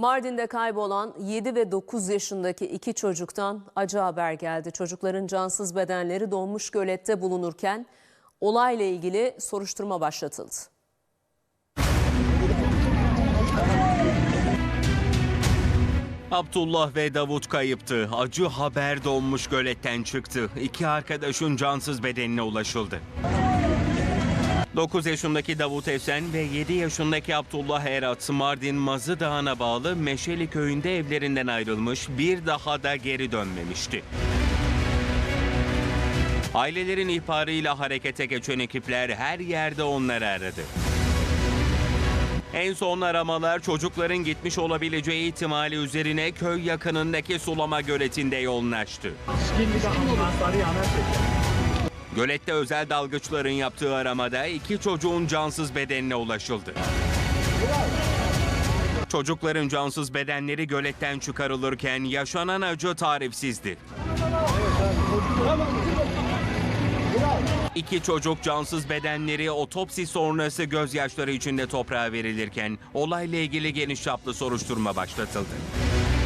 Mardin'de kaybolan 7 ve 9 yaşındaki iki çocuktan acı haber geldi. Çocukların cansız bedenleri donmuş gölette bulunurken olayla ilgili soruşturma başlatıldı. Abdullah ve Davut kayıptı. Acı haber donmuş göletten çıktı. İki arkadaşın cansız bedenine ulaşıldı. 9 yaşındaki Davut Esen ve 7 yaşındaki Abdullah Erat Mardin Mazı Dağı'na bağlı Meşeli köyünde evlerinden ayrılmış bir daha da geri dönmemişti. Ailelerin ihbarıyla harekete geçen ekipler her yerde onları aradı. En son aramalar çocukların gitmiş olabileceği ihtimali üzerine köy yakınındaki sulama göletinde yoğunlaştı. Gölette özel dalgıçların yaptığı aramada iki çocuğun cansız bedenine ulaşıldı. Çocukların cansız bedenleri göletten çıkarılırken yaşanan acı tarifsizdi. İki çocuk cansız bedenleri otopsi sonrası gözyaşları içinde toprağa verilirken olayla ilgili geniş çaplı soruşturma başlatıldı.